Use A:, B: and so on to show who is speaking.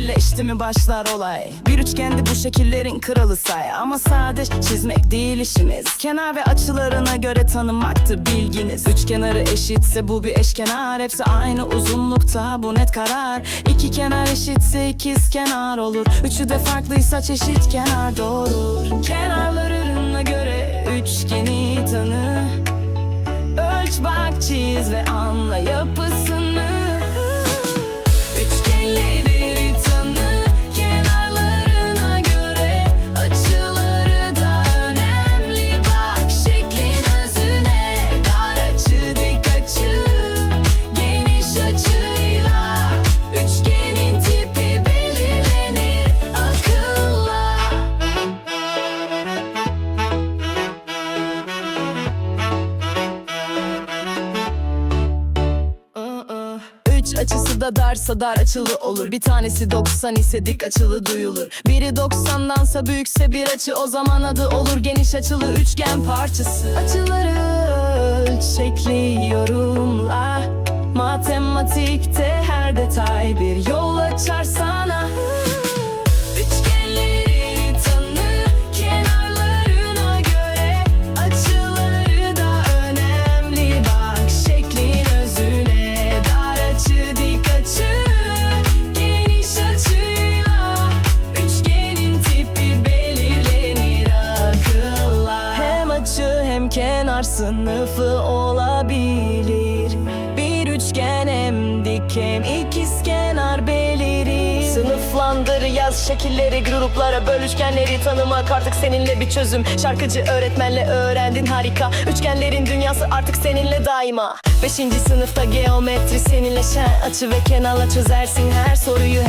A: geçti mi başlar olay? Bir üçgende bu şekillerin kralı say. Ama sade çizmek değil işimiz. Kenar ve açılarına göre tanımaktır bilginiz. Üç kenarı eşitse bu bir eşkenar. Hepsi aynı uzunlukta bu net karar. İki kenar eşitse ikiz kenar olur. Üçü de farklıysa çeşit kenar doğurur. Kenarlarına göre üçgeni tanı. Ölç bak çiz ve anla Üç açısı da darsa dar açılı olur. Bir tanesi 90 ise dik açılı duyulur. Biri 90'dansa büyükse bir açı. O zaman adı olur geniş açılı üçgen parçası. Açıları ölç şekli yorumla. Matematikte her detay bir yol sınıfı olabilir. Bir üçgen hem dik hem ikizkenar belirir Sınıflandır yaz şekilleri gruplara böl üçgenleri. Tanımak artık seninle bir çözüm. Şarkıcı öğretmenle öğrendin harika. Üçgenlerin dünyası artık seninle daima. Beşinci sınıfta geometri seninle Açı ve kenarla çözersin her soruyu.